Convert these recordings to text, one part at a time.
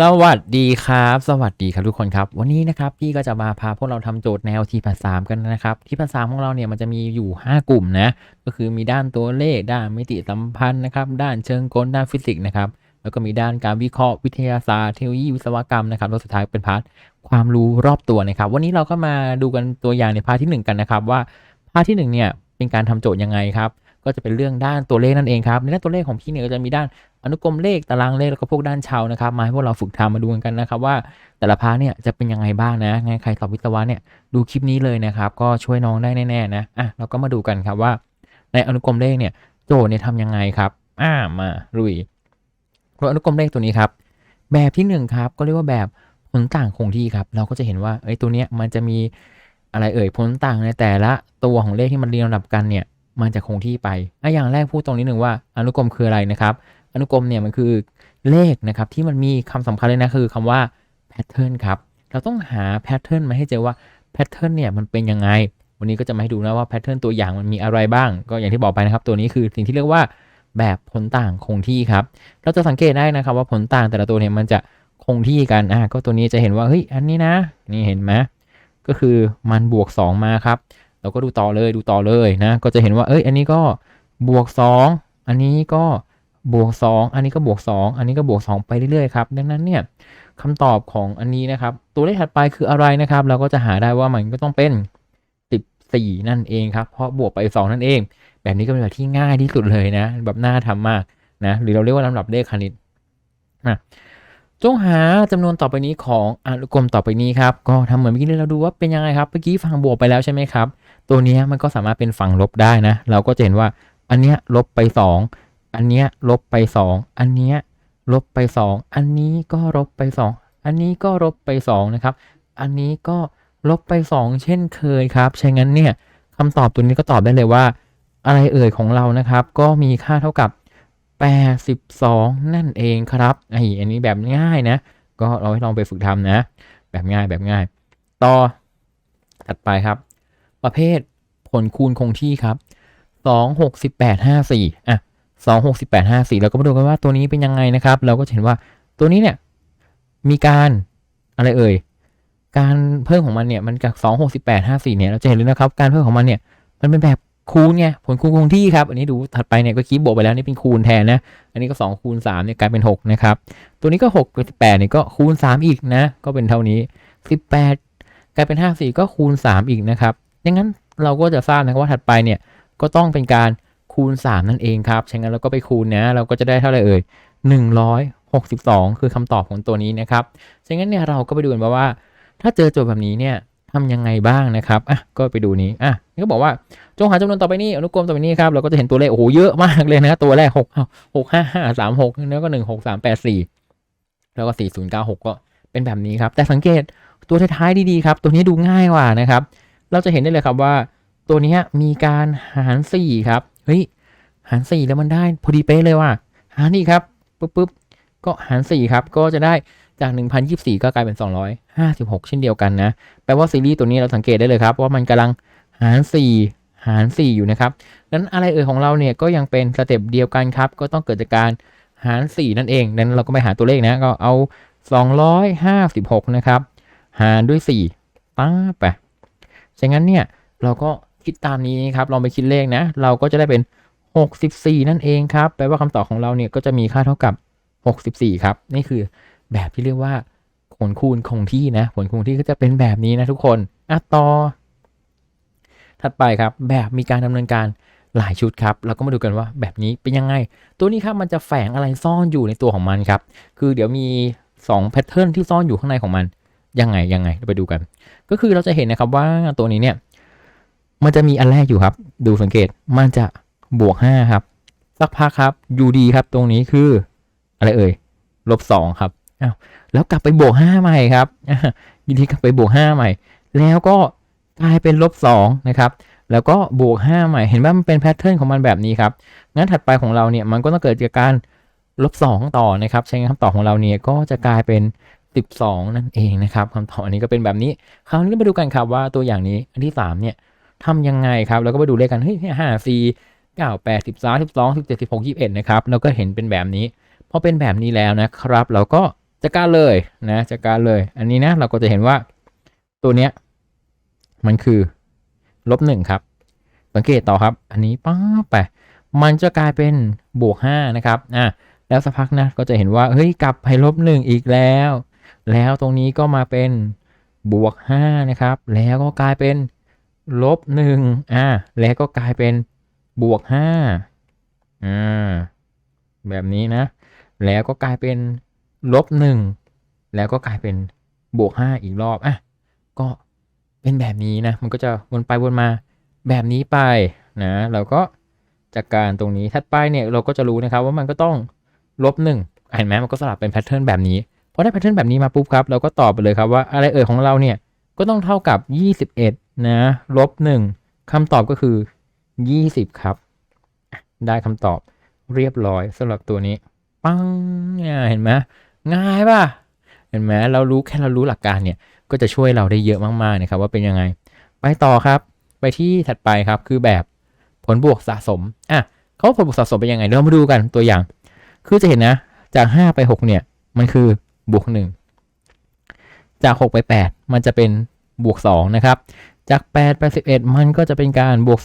สวัสดีครับ สวัสดีครับทุกคนครับ วันนี้นะครับพี่ก็จะมาพาพวกเราทำโจทย์แนวทีพันสามกันนะครับทีพันสามของเราเนี่ยมันจะมีอยู่ 5 กลุ่มนะก็คือมีด้านตัวเลข ด้านมิติสัมพันธ์นะครับด้านเชิงกลด้านฟิสิกส์นะครับแล้วก็มีด้านการวิเคราะห์วิทยาศาสตร์เทคโนโลยีวิศวกรรมนะครับแล้วสุดท้ายเป็นพาร์ทความรู้รอบตัวนะครับ วันนี้เราก็มาดูกันตัวอย่างในพาร์ทที่ 1 กันนะครับว่าพาร์ทที่1เนี่ยเป็นการทำโจทย์ยังไงครับ ก็จะเป็นเรื่องด้านตัวเลขนั่นเองครับในด้านตัวเลขของพี่เนี่ยก็จะมีด้านอนุกรมเลขตารางเลขแล้วก็พวกด้านเชานะครับมาให้พวกเราฝึกทำมาดูกันนะครับว่าแต่ละพาร์ทเนี่ยจะเป็นยังไงบ้างนะไงใครสอบวิศวะเนี่ยดูคลิปนี้เลยนะครับก็ช่วยน้องได้แน่ๆนะอะเราก็มาดูกันครับว่า ในอนุกรมเลขเนี่ยโจทย์เนี่ยทำยังไงครับอ่ามาลุยเพราะอนุกรมเลขตัวนี้ครับแบบที่หนึ่งครับก็เรียกว่าแบบผลต่างคงที่ครับเราก็จะเห็นว่าไอ้ตัวเนี้ยมันจะมีอะไรเอ่ยผลต่างในแต่ละตัวของเลขที่มันเรียงลำดับกันเนี่ย มันจะคงที่ไปอะอย่างแรกพูดตรงนี้หนึ่งว่าอนุกรมคืออะไรนะครับ อนุกรมเนี่ยมันคือเลขนะครับที่มันมีคำสำคัญเลยนะคือคำว่าแพทเทิร์นครับ เราต้องหาแพทเทิร์นมาให้เจอว่าแพทเทิร์นเนี่ยมันเป็นยังไง วันนี้ก็จะมาให้ดูนะว่าแพทเทิร์นตัวอย่างมันมีอะไรบ้าง ก็อย่างที่บอกไปนะครับ ตัวนี้คือสิ่งที่เรียกว่าแบบผลต่างคงที่ครับ เราจะสังเกตได้นะครับว่าผลต่างแต่ละตัวเนี่ยมันจะคงที่กัน อะก็ตัวนี้จะเห็นว่า เฮ้ย อันนี้นะ นี่เห็นไหมก็คือมันบวก 2 มาครับ เราก็ดูต่อเลยดูต่อเลยนะ ก็จะเห็นว่าเอ้ยอันนี้ก็บวก 2 อันนี้ก็บวก 2 อันนี้ก็บวก 2 อันนี้ก็บวก 2 ไปเรื่อยๆครับดังนั้นเนี่ยคำตอบของอันนี้นะครับ ตัวเลขถัดไปคืออะไรนะครับ เราก็จะหาได้ว่ามันก็ต้องเป็น 14 นั่นเองครับ เพราะบวกไป 2 นั่นเอง แบบนี้ก็เป็นแบบที่ง่ายที่สุดเลยนะ แบบน่าทำมากนะหรือเราเรียกว่าลำดับเลขคณิตนะจงหาจำนวนต่อไปนี้ของอนุกรมต่อไปนี้ครับ ก็ทำเหมือนเมื่อกี้เราดูว่าเป็นยังไงครับ เมื่อกี้ฝั่งบวกไปแล้วใช่ไหมครับ ตัวนี้มันก็สามารถเป็นฝั่งลบได้นะ เราก็จะเห็นว่าอันเนี้ยลบไป 2 อันเนี้ยลบไป 2 อันเนี้ยลบไป 2 อันนี้ก็ลบไป 2 อันนี้ก็ลบไป 2 นะครับ อันนี้ก็ลบไป 2 เช่นเคยครับฉะนั้นเนี่ยคำตอบตัวนี้ก็ตอบได้เลยว่า อะไรเอ่ยของเรานะครับ ก็มีค่าเท่ากับ 82 นั่นเองครับไออันนี้แบบง่ายนะ ก็เราให้ลองไปฝึกทำนะ แบบง่ายแบบง่าย ต่อถัดไปครับ ประเภทผลคูณคงที่ครับ2 6 8 5 4อะ2 6 8 5 4เราก็มาดูกันว่าตัวนี้เป็นยังไงนะครับ เราก็เห็นว่าตัวนี้เนี่ยมีการอะไรเอ่ย การเพิ่มของมันเนี่ยมันจาก2 6 8 5 4เนี่ยเราจะเห็นเลยนะครับ การเพิ่มของมันเนี่ยมันเป็นแบบคูณไงผลคูณคงที่ครับ อันนี้ดูถัดไปเนี่ยก็คีบบวกไปแล้วนี่เป็นคูณแทนนะ อันนี้ก็2คูณ3เนี่ยกลายเป็น 6 นะครับ ตัวนี้ก็6กับ18เนี่ยก็คูณ 3 อีกนะ ก็เป็นเท่านี้ 18 กลายเป็น 54 ก็คูณ 3 อีกนะครับ ดังนั้นเราก็จะทราบนะครับว่าถัดไปเนี่ยก็ต้องเป็นการคูณ 3 นั่นเองครับฉะนั้นเราก็ไปคูณนะเราก็จะได้เท่าไหร่เอ่ย162 คือคำตอบของตัวนี้นะครับฉะนั้นเนี่ยเราก็ไปดูกันว่า ถ้าเจอโจทย์แบบนี้เนี่ยทำยังไงบ้างนะครับ อะ ก็ไปดูนี้ อะ นี่ก็บอกว่า จงหาจำนวนต่อไปนี้ อนุกรมต่อไปนี้ครับ เราก็จะเห็นตัวเลข โอ้โห เยอะมากเลยนะ ตัวแรก6 6 5 5 3 6แล้วก็1 6 3 8 4แล้วก็4 0 9 6ก็เป็นแบบนี้ครับ แต่สังเกตตัวท้ายๆดีๆครับ ตัวนี้ดูง่ายกว่านะครับ เราจะเห็นได้เลยครับว่า ตัวนี้มีการหาร4ครับเฮ้ยหาร 4 แล้วมันได้พอดีเป๊ะเลยว่ะหารนี่ครับปุ๊บปุ๊บก็หาร 4 ครับ ก็จะได้จาก 1024 ก็กลายเป็น 256 เช่นเดียวกันนะ แปลว่าซีรีส์ตัวนี้เราสังเกตได้เลยครับว่ามันกำลังหาร 4 หาร 4 อยู่นะครับนั้นอะไรเอ่ยของเราเนี่ยก็ยังเป็นสเต็ปเดียวกันครับ ก็ต้องเกิดจากการหาร 4 นั่นเอง นั้นเราก็ไปหาตัวเลขนะ ก็เอา 256 นะครับ หารด้วย 4ป้าไป ฉะนั้นเนี่ยเราก็คิดตามนี้ครับลองไปคิดเลขนะ เราก็จะได้เป็น 64 นั่นเองครับ แปลว่าคำตอบของเราเนี่ยก็จะมีค่าเท่ากับ 64 ครับ นี่คือแบบที่เรียกว่าผลคูณคงที่นะ ผลคงที่ก็จะเป็นแบบนี้นะทุกคนอะต่อ ถัดไปครับ แบบมีการดำเนินการหลายชุดครับ เราก็มาดูกันว่าแบบนี้เป็นยังไง ตัวนี้ครับมันจะแฝงอะไรซ่อนอยู่ในตัวของมันครับ คือเดี๋ยวมี2แพทเทิร์นที่ซ่อนอยู่ข้างในของมัน ยังไงยังไงเราไปดูกัน ก็คือเราจะเห็นนะครับว่าตัวนี้เนี่ยมันจะมีอันแรกอยู่ครับ ดูสังเกตมันจะบวก 5 ครับ สักพักครับ อยู่ดีครับ ตรงนี้คือ อะไรเอ่ยลบ2ครับอ้าวแล้วกลับไปบวก 5 ใหม่ครับยินดีกลับไปบวก 5 ใหม่ แล้วก็กลายเป็นลบ2นะครับแล้วก็บวก 5 ใหม่ เห็นว่ามันเป็นแพทเทิร์นของมันแบบนี้ครับงั้นถัดไปของเราเนี่ยมันก็ต้องเกิดจากการลบ2ต่อนะครับ ใช้คำตอบของเราเนี่ยก็จะกลายเป็น 12 นั่นเองนะครับคำตอบอันนี้ก็เป็นแบบนี้คราวนี้มาดูกันครับว่าตัวอย่างนี้อันที่ 3 เนี่ยทำยังไงครับ แล้วก็ไปดูเลขกันเฮ้ยห้าสี่เก้าแปดสิบสามสิบสองสิบเจ็ดสิบหกยี่สิบเอ็ดนะครับแล้วก็เห็นเป็นแบบนี้พอเป็นแบบนี้แล้วนะครับ เราก็จัดการเลยนะจัดการเลย อันนี้นะเราก็จะเห็นว่าตัวเนี้ยมันคือลบหนึ่งครับ สังเกตต่อครับ อันนี้ป๊าไปมันจะกลายเป็นบวกห้านะครับอะแล้วสักพักนะก็จะเห็นว่าเฮ้ยกลับไปลบหนึ่งอีกแล้ว แล้วตรงนี้ก็มาเป็นบวกห้านะครับ แล้วก็กลายเป็นลบหนึ่งอะแล้วก็กลายเป็นบวกห้าอ่า แบบนี้นะ แล้วก็กลายเป็นลบหนึ่งแล้วก็กลายเป็นบวกห้าอีกรอบ อะ ก็เป็นแบบนี้นะ มันก็จะวนไปวนมาแบบนี้ไปนะ เราก็จากการตรงนี้ถัดไปเนี่ยเราก็จะรู้นะครับว่ามันก็ต้องลบหนึ่งเห็นไหมมันก็สลับเป็นแพทเทิร์นแบบนี้ พอได้แพทเทิร์นแบบนี้มาปุ๊บครับเราก็ตอบไปเลยครับว่าอะไรเอ่ยของเราเนี่ยก็ต้องเท่ากับ 21 นะลบหนึ่งคำตอบก็คือ 20 ครับ ได้คำตอบเรียบร้อยสำหรับตัวนี้ ปังเห็นไหมง่ายป่ะ เห็นไหมเรารู้แค่เรารู้หลักการเนี่ย ก็จะช่วยเราได้เยอะมากๆนะครับว่าเป็นยังไง ไปต่อครับ ไปที่ถัดไปครับคือแบบผลบวกสะสมอะเขาผลบวกสะสมเป็นยังไงเดี๋ยวเรามาดูกันตัวอย่าง คือจะเห็นนะ จาก 5 ไป 6 เนี่ย มันคือ บวก 1 จาก 6 ไป 8 มันจะเป็นบวก 2 นะครับ จาก 8 ไป 11 มันก็จะเป็นการบวก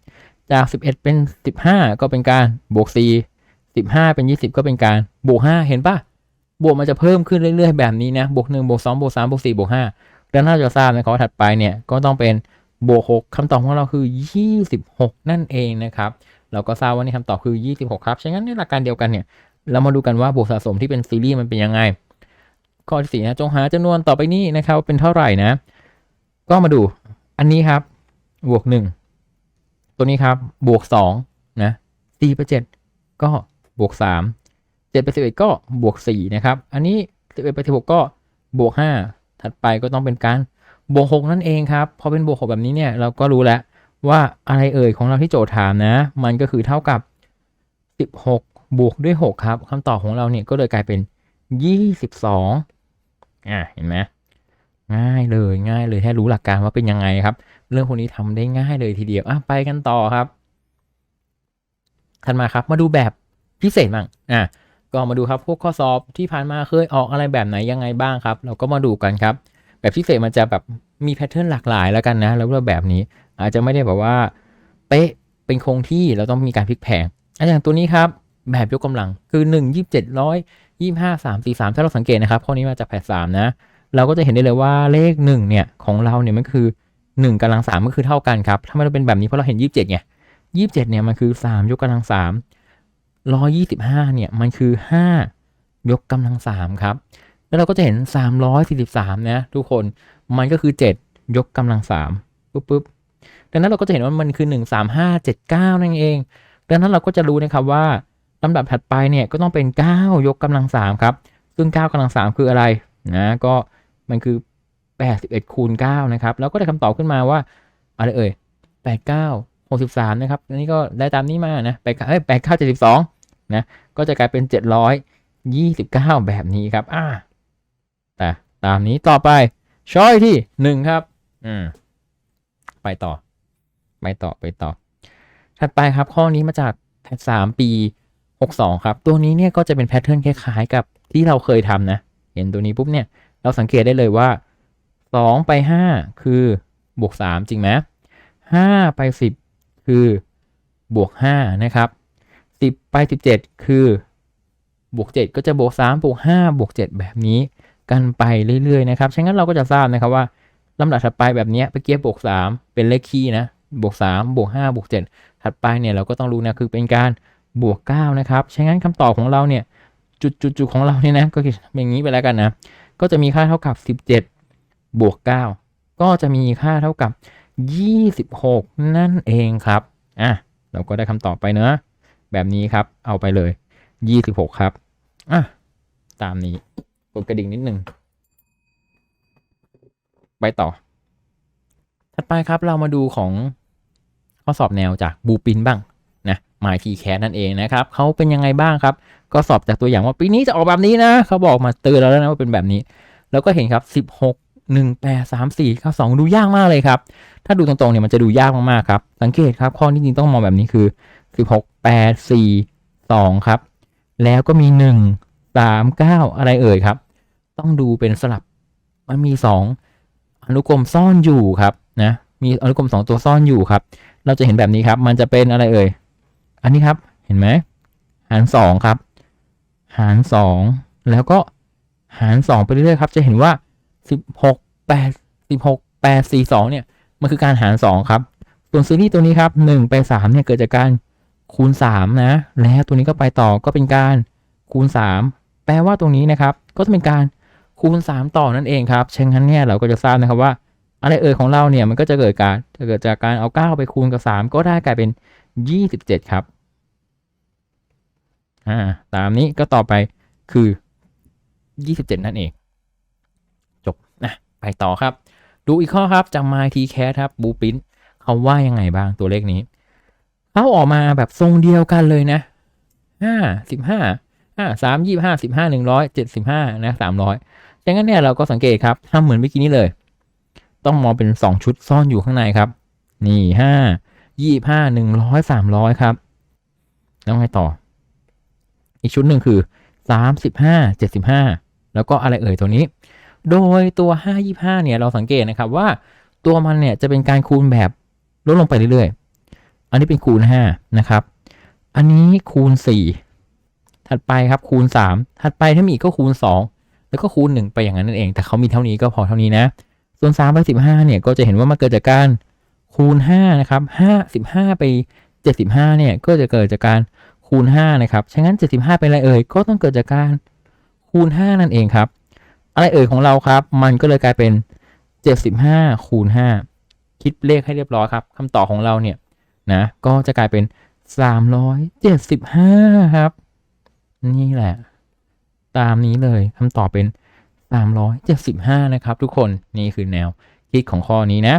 3 จาก 11 เป็น 15 ก็เป็นการบวก 4 15 เป็น 20 ก็เป็นการบวก 5 เห็นปะบวกมันจะเพิ่มขึ้นเรื่อยๆ แบบนี้นะ บวก 1 บวก 2 บวก 3 บวก 4 บวก 5แล้วน่าจะทราบนะครับถัดไปเนี่ยก็ต้องเป็นบวก 6คำตอบของเราคือ 26 นั่นเองนะครับ เราก็ทราบว่านี่คำตอบคือ 26 ครับ ฉะนั้นในหลักการเดียวกันเนี่ย เรามาดูกันว่าบวกสะสมที่เป็นซีรีส์มันเป็นยังไง ข้อที่สี่นะจงหาจำนวนต่อไปนี้นะครับเป็นเท่าไหร่นะ ก็มาดูอันนี้ครับ บวกหนึ่งตัวนี้ครับ บวกสองนะสี่ไปเจ็ดก็บวกสามเจ็ดไปสิบเอ็ดก็บวกสี่นะครับ อันนี้สิบเอ็ดไปสิบหกก็บวกห้าถัดไปก็ต้องเป็นการบวกหกนั่นเองครับพอเป็นบวกหกแบบนี้เนี่ยเราก็รู้แล้วว่าอะไรเอ่ยของเราที่โจทย์ถามนะ มันก็คือเท่ากับสิบหกบวกด้วย 6 ครับคำตอบของเราเนี่ยก็เลยกลายเป็น 22 อ่าเห็นไหมง่ายเลยง่ายเลยแค่รู้หลักการว่าเป็นยังไงครับ เรื่องพวกนี้ทำได้ง่ายเลยทีเดียวอะไปกันต่อครับถัดมาครับมาดูแบบพิเศษบ้างอะก็มาดูครับพวกข้อสอบที่ผ่านมาเคยออกอะไรแบบไหนยังไงบ้างครับ เราก็มาดูกันครับ แบบพิเศษมันจะแบบมีแพทเทิร์นหลากหลายแล้วกันนะ แล้วก็แบบนี้อาจจะไม่ได้แบบว่าเป๊ะเป็นคงที่เราต้องมีการพลิกแพงอย่างตัวนี้ครับ แบบยกกำลังคือ 1 27 100 25 3 4 3ถ้าเราสังเกตนะครับข้อนี้มาจากแผด3นะ เราก็จะเห็นได้เลยว่าเลข1เนี่ยของเราเนี่ยมันคือ1กำลัง3ก็คือเท่ากันครับถ้ามันเป็นแบบนี้เพราะเราเห็น27ไง27เจ็ดเนี่ยมันคือ3ยกกำลัง3 125เนี่ยมันคือ5ยกกำลัง3ครับ แล้วเราก็จะเห็น343นะทุกคนมันก็คือ7ยกกำลัง3ปุ๊บปุ๊บดังนั้นเราก็จะเห็นว่ามันคือ13579นั่นเอง ดังนั้นเราก็จะรู้นะครับว่า ลำดับถัดไปเนี่ยก็ต้องเป็น 9 ยกกำลัง3ครับ ซึ่ง 9กำลัง3 คืออะไรนะก็มันคือ 81 คูณ 9 นะครับ แล้วก็ได้คำตอบขึ้นมาว่า อะไรเอ่ย 89 63 นะครับอันนี้ก็ได้ตามนี้มานะ8เอ้ย89 72 นะ ก็จะกลายเป็น 729 แบบนี้ครับอ่าแต่ตามนี้ต่อไปช้อยที่ 1 ครับ อืมไปต่อ ไปต่อไปต่อ ถัดไปครับข้อนี้มาจากแพท3ปี 62 ครับ ตัวนี้เนี่ยก็จะเป็นแพทเทิร์นคล้ายๆกับที่เราเคยทำนะ เห็นตัวนี้ปุ๊บเนี่ยเราสังเกตได้เลยว่า 2 ไป 5 คือบวก 3 จริงไหม5ไป 10 คือบวก 5 นะครับ 10 ไป 17 คือบวก 7 ก็จะบวก 3 บวก 5 บวก 7 แบบนี้กันไปเรื่อยๆนะครับ ฉะนั้นเราก็จะทราบนะครับว่าลำดับถัดไปแบบนี้ไปเกียบบวก 3 เป็นเลขคี่นะ บวก 3 บวก 5 บวก 7 ถัดไปเนี่ยเราก็ต้องรู้นะคือเป็นการ บวก9นะครับฉะนั้นคำตอบของเราเนี่ยจุดจุดจุดของเราเนี่ยนะก็คือเป็นอย่างนี้ไปแล้วกันนะ ก็จะมีค่าเท่ากับ 17 บวก 9 ก็จะมีค่าเท่ากับ 26 นั่นเองครับอะเราก็ได้คำตอบไปเนอะแบบนี้ครับเอาไปเลย 26 ครับอะตามนี้กดกระดิ่งนิดนึงไปต่อ ถัดไปครับเรามาดูของข้อสอบแนวจากบูปินบ้าง นะหมายทีแคสนั่นเองนะครับเขาเป็นยังไงบ้างครับ ก็สอบจากตัวอย่างว่าปีนี้จะออกแบบนี้นะเขาบอกมาเตือนเราแล้วนะว่าเป็นแบบนี้ แล้วก็เห็นครับ 16 1 8 3 4 9 2 ดูยากมากเลยครับ ถ้าดูตรงๆเนี่ยมันจะดูยากมากๆครับ สังเกตครับข้อที่จริงต้องมองแบบนี้คือ 16 8 4 2 ครับ แล้วก็มี 1 3 9 อะไรเอ่ยครับ ต้องดูเป็นสลับมันมีสองอนุกรมซ่อนอยู่ครับนะมีอนุกรมสองตัวซ่อนอยู่ครับ เราจะเห็นแบบนี้ครับ มันจะเป็นอะไรเอ่ย อันนี้ครับเห็นไหมหารสองครับ หารสองแล้วก็หารสองไปเรื่อยๆครับ จะเห็นว่าสิบหกแปดสิบหกแปดสี่สองเนี่ยมันคือการหารสองครับส่วนซีรีส์ตัวนี้ครับหนึ่งไปสามเนี่ยเกิดจากการคูณสามนะ แล้วตัวนี้ก็ไปต่อก็เป็นการคูณสามแปลว่าตรงนี้นะครับ ก็จะเป็นการคูณสามต่อนั่นเองครับฉะนั้นเนี่ยเราก็จะทราบนะครับว่าอะไรเอ่ยของเราเนี่ยมันก็จะเกิดการจะเกิดจากการเอาเก้าไปคูณกับสามก็ได้กลายเป็นยี่สิบเจ็ดครับ อ่าตามนี้ก็ต่อไปคือยี่สิบเจ็ดนั่นเอง จบนะไปต่อครับ ดูอีกข้อครับจาก MyTCAT ครับบูปินเขาว่ายังไงบ้างตัวเลขนี้เขาออกมาแบบทรงเดียวกันเลยนะห้าสิบห้าห้าสามยี่ห้าสิบห้าหนึ่งร้อยเจ็ดสิบห้านะสามร้อยดังนั้นเนี่ยเราก็สังเกตครับทำเหมือนเมื่อกี้นี้เลย ต้องมองเป็นสองชุดซ่อนอยู่ข้างในครับ นี่ห้ายี่ห้าหนึ่งร้อยสามร้อยครับ แล้วไงต่อ อีกชุดหนึ่งคือสามสิบห้าเจ็ดสิบห้าแล้วก็อะไรเอ่ยตัวนี้ โดยตัว 525 เนี่ยเราสังเกตนะครับว่าตัวมันเนี่ยจะเป็นการคูณแบบลดลงไปเรื่อยๆ อันนี้เป็นคูณ 5 นะครับ อันนี้คูณ 4 ถัดไปครับคูณ 3 ถัดไปถ้ามีกก็คูณ 2 แล้วก็คูณ 1 ไปอย่างนั้นนั่นเอง แต่เขามีเท่านี้ก็พอเท่านี้นะ ส่วน3ไป15 เนี่ยก็จะเห็นว่ามันเกิดจากการคูณ 5 นะครับ5 15 ไป 75 เนี่ยก็จะเกิดจากการ คูณ 5 นะครับฉะนั้น 75 เป็นอะไรเอ่ย ก็ต้องเกิดจากการคูณ 5 นั่นเองครับ อะไรเอ่ยของเราครับ มันก็เลยกลายเป็น 75 คูณ 5 คิดเลขให้เรียบร้อยครับคำตอบของเราเนี่ยนะ ก็จะกลายเป็น 375 ครับ นี่แหละ ตามนี้เลยคำตอบเป็น 375 นะครับ ทุกคน นี่คือแนวคิดของข้อนี้นะ